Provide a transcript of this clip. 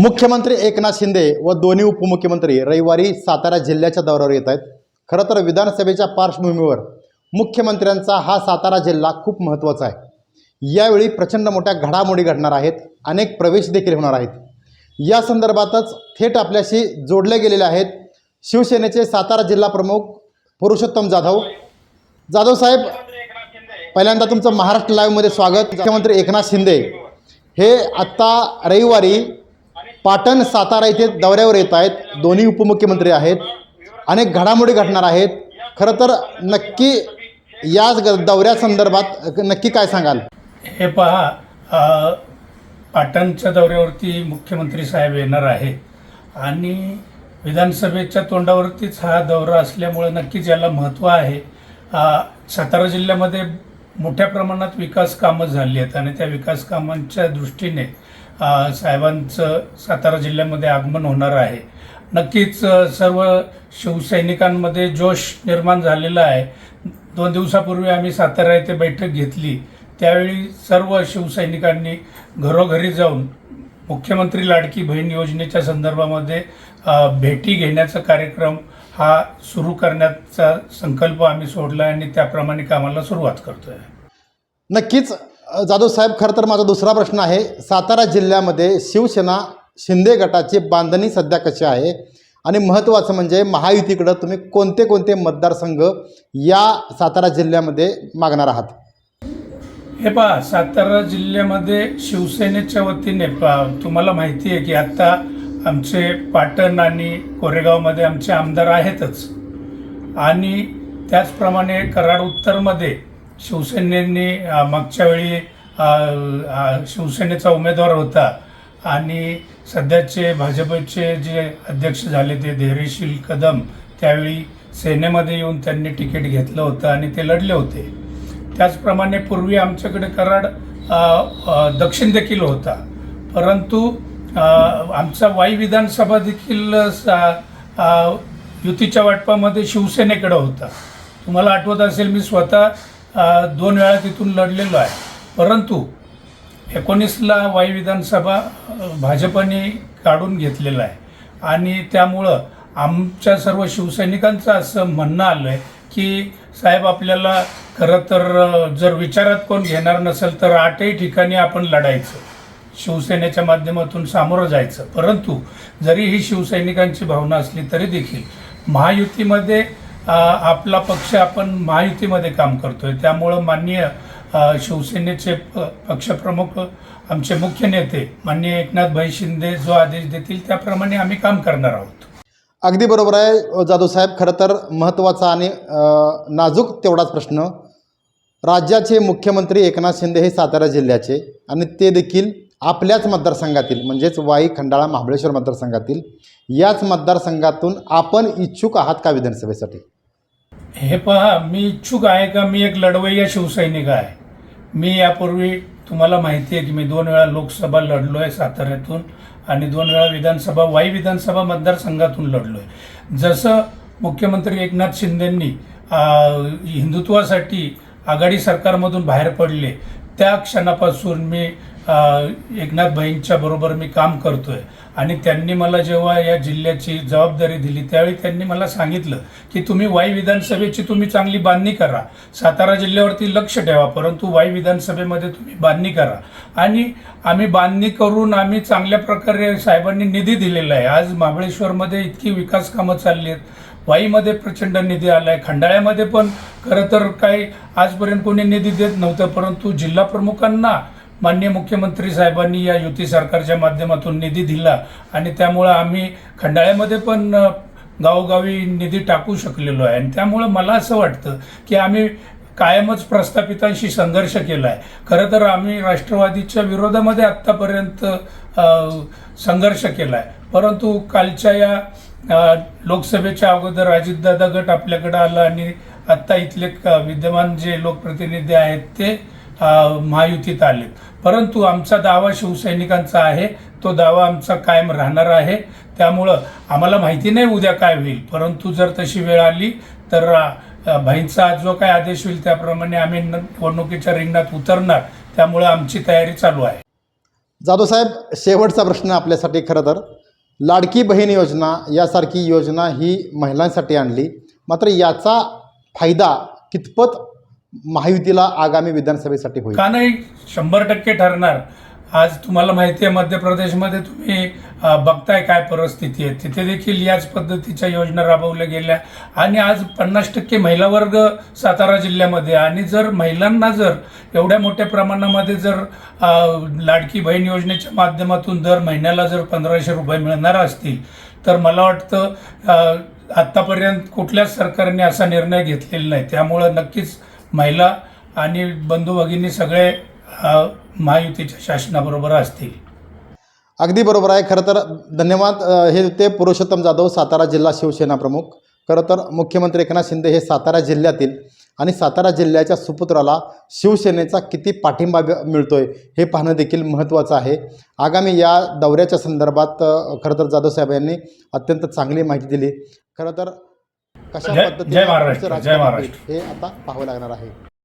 मुख्यमंत्री एकनाथ शिंदे व दोन्ही उपमुख्यमंत्री रविवारी सातारा जिल्ह्याच्या दौऱ्यावर येत आहेत. खरं तर विधानसभेच्या पार्श्वभूमीवर मुख्यमंत्र्यांचा हा सातारा जिल्हा खूप महत्त्वाचा आहे. यावेळी प्रचंड मोठ्या घडामोडी घडणार आहेत. अनेक प्रवेश देखील होणार आहेत. या संदर्भातच थेट आपल्याशी जोडले गेलेले आहेत शिवसेनेचे सातारा जिल्हा प्रमुख पुरुषोत्तम जाधव. जाधव साहेब पहिल्यांदा तुमचं महाराष्ट्र लाईव्हमध्ये स्वागत. मुख्यमंत्री एकनाथ शिंदे हे आत्ता रविवारी पाटण सातारा येथे दौऱ्यावर येत आहेत. दोन्ही उपमुख्यमंत्री आहेत. अनेक घडामोडी घडणार आहेत. खरं तर नक्की याच ग- दौऱ्यासंदर्भात नक्की काय सांगाल? हे पहा पाटणच्या दौऱ्यावरती मुख्यमंत्री साहेब येणार आहे आणि विधानसभेच्या तोंडावरतीच हा दौरा असल्यामुळे नक्कीच याला महत्त्व आहे. सातारा जिल्ह्यामध्ये मोठ्या प्रमाणात विकास कामं झाली आहेत आणि त्या विकास कामांच्या दृष्टीने साहेबांचं सातारा जिल्ह्यामध्ये आगमन होणार आहे. नक्कीच सर्व शिवसैनिकांमध्ये जोश निर्माण झालेला आहे. दोन दिवसापूर्वी आम्ही सातारा येथे बैठक घेतली. त्यावेळी सर्व शिवसैनिकांनी घरोघरी जाऊन मुख्यमंत्री लाडकी बहीण योजनेच्या संदर्भामध्ये भेटी घेण्याचा कार्यक्रम हा सुरू करण्याचा संकल्प आम्ही सोडला आहे आणि त्याप्रमाणे कामाला सुरुवात करतोय. नक्कीच जाधव साहेब खरं तर माझा दुसरा प्रश्न आहे. सातारा जिल्ह्यामध्ये शिवसेना शिंदे गटाची बांधणी सध्या कशी आहे? आणि महत्त्वाचं म्हणजे महायुतीकडं तुम्ही कोणते कोणते मतदारसंघ या सातारा जिल्ह्यामध्ये मागणार आहात? हे पहा सातारा जिल्ह्यामध्ये शिवसेनेच्या वतीने तुम्हाला माहिती आहे की आता आमचे पाटण आणि कोरेगावमध्ये आमचे आमदार आहेतच. आणि त्याचप्रमाणे कराड उत्तरमध्ये शिवसेनेने मागच्या वेळी शिवसेनेचा उमेदवार होता. आणि सध्याचे भाजपचे जे अध्यक्ष झाले ते धैर्यशील कदम त्यावेळी सेनेमध्ये येऊन त्यांनी तिकीट घेतलं होतं आणि ते लढले होते. त्याचप्रमाणे पूर्वी आमच्याकडे कराड दक्षिण देखील होता. परंतु आमचा वाई विधानसभा देखील सा- युतीच्या वाटपामध्ये शिवसेनेकडं होता. तुम्हाला आठवत असेल मी स्वतः दोन वेळा तिथून लढलेलो आहे. परंतु एकोणीसला वाई विधानसभा भाजपने काढून घेतलेला आहे. आणि त्यामुळं आमच्या सर्व शिवसैनिकांचं असं म्हणणं आलं आहे की साहेब आपल्याला खरं तर जर विचारात कोण घेणार नसेल तर आठही ठिकाणी आपण लढायचं. शिवसेनेच्या माध्यमातून सामोरं जायचं. परंतु जरी ही शिवसैनिकांची भावना असली तरी देखील महायुतीमध्ये आपला पक्ष आपण महायुतीमध्ये काम करतोय. त्यामुळं माननीय शिवसेनेचे पक्षप्रमुख आमचे मुख्य नेते माननीय एकनाथ भाई शिंदे जो आदेश देतील त्याप्रमाणे आम्ही काम करणार आहोत. अगदी बरोबर आहे. जाधव साहेब खरं तर महत्त्वाचा आणि नाजूक तेवढाच प्रश्न. राज्याचे मुख्यमंत्री एकनाथ शिंदे हे सातारा जिल्ह्याचे आणि ते देखील आपल्याच मतदारसंघातील म्हणजेच वाई खंडाळा महाबळेश्वर मतदारसंघातील याच मतदारसंघातून आपण इच्छुक आहात का विधानसभेसाठी? हे पहा मी इच्छुक आहे का? मी एक लढवय्या शिवसैनिक आहे. मी यापूर्वी तुम्हाला माहिती आहे की मी दोन वेळा लोकसभा लढलो आहे साताऱ्यातून आणि दोन वेळा विधानसभा वाई विधानसभा मतदारसंघातून लढलो आहे जसं मुख्यमंत्री एकनाथ शिंदेंनी हिंदुत्वासाठी आघाडी सरकारमधून बाहेर पडले त्या क्षणापासून मी एकनाथ भाईंच्या बरोबर मी काम करतोय. आणि त्यांनी मला जेव्हा या जिल्ह्याची जबाबदारी दिली त्यावेळी त्यांनी मला सांगितलं की तुम्ही वाई विधानसभेची तुम्ही चांगली बांधणी करा. सातारा जिल्ह्यावरती लक्ष ठेवा परंतु वाई विधानसभेमध्ये तुम्ही बांधणी करा. आणि आम्ही बांधणी करून आम्ही चांगल्या प्रकारे साहेबांनी निधी दिलेला आहे. आज महाबळेश्वरमध्ये इतकी विकास कामं चालली आहेत. वाईमध्ये प्रचंड निधी आला आहे खंडाळ्यामध्ये पण खरं तर काही आजपर्यंत कोणी निधी देत नव्हतं परंतु जिल्हा प्रमुखांना माननीय मुख्यमंत्री साहेबांनी या युती सरकारच्या माध्यमातून निधी दिला आणि त्यामुळं आम्ही खंडाळ्यामध्ये पण गावोगावी निधी टाकू शकलेलो आहे. आणि त्यामुळं मला असं वाटतं की आम्ही कायमच प्रस्थापितांशी संघर्ष केला आहे खरं तर आम्ही राष्ट्रवादीच्या विरोधामध्ये आत्तापर्यंत संघर्ष केला आहे परंतु कालच्या या लोकसभेच्या अगोदर अजितदादा गट आपल्याकडे आला आणि आत्ता इथले विद्यमान जे लोकप्रतिनिधी आहेत ते महायुतीत आले. परंतु आमचा दावा शिवसैनिकांचा आहे. तो दावा आमचा कायम राहणार आहे. त्यामुळं आम्हाला माहिती नाही उद्या काय होईल. परंतु जर तशी वेळ आली तर भाईंचा जो काय आदेश होईल त्याप्रमाणे आम्ही न- निवडणुकीच्या रिंगणात उतरणार. त्यामुळं आमची तयारी चालू आहे. जाधव साहेब शेवटचा प्रश्न आपल्यासाठी खरं तर. लाडकी बहीण योजना यासारखी योजना ही महिलांसाठी आणली. मात्र याचा फायदा कितपत महायुतीला आगामी विधानसभेसाठी होईल. का नाही? शंभर टक्के ठरणार. आज तुम्हाला माहिती आहे मध्य प्रदेशमध्ये तुम्ही बघताय काय परिस्थिती आहे. तिथे देखील याच पद्धतीच्या योजना राबवल्या गेल्या. आणि आज पन्नास टक्के महिला वर्ग सातारा जिल्ह्यामध्ये आणि जर महिलांना जर एवढ्या मोठ्या प्रमाणामध्ये जर लाडकी बहीण योजनेच्या माध्यमातून दर महिन्याला जर पंधराशे रुपये मिळणार असतील तर मला वाटतं आत्तापर्यंत कुठल्याच सरकारने असा निर्णय घेतलेला नाही. त्यामुळं नक्कीच महिला आणि बंधू भगिनी सगळे महायुतीच्या शासनाबरोबर असतील. अगदी बरोबर आहे. खरं तर धन्यवाद. हे ते पुरुषोत्तम जाधव सातारा जिल्हा शिवसेना प्रमुख. खरं तर मुख्यमंत्री एकनाथ शिंदे हे सातारा जिल्ह्यातील आणि सातारा जिल्ह्याच्या सुपुत्राला शिवसेनेचा किती पाठिंबा मिळतोय हे पाहणं देखील महत्त्वाचं आहे. आगामी या दौऱ्याच्या संदर्भात खरं तर जाधव साहेब यांनी अत्यंत चांगली माहिती दिली. खरं तर कशा जय- पद्धतीने जय महाराष्ट्र, पुढचं जय राजकारण महाराष्ट्र. होईल हे आता पाहावं लागणार आहे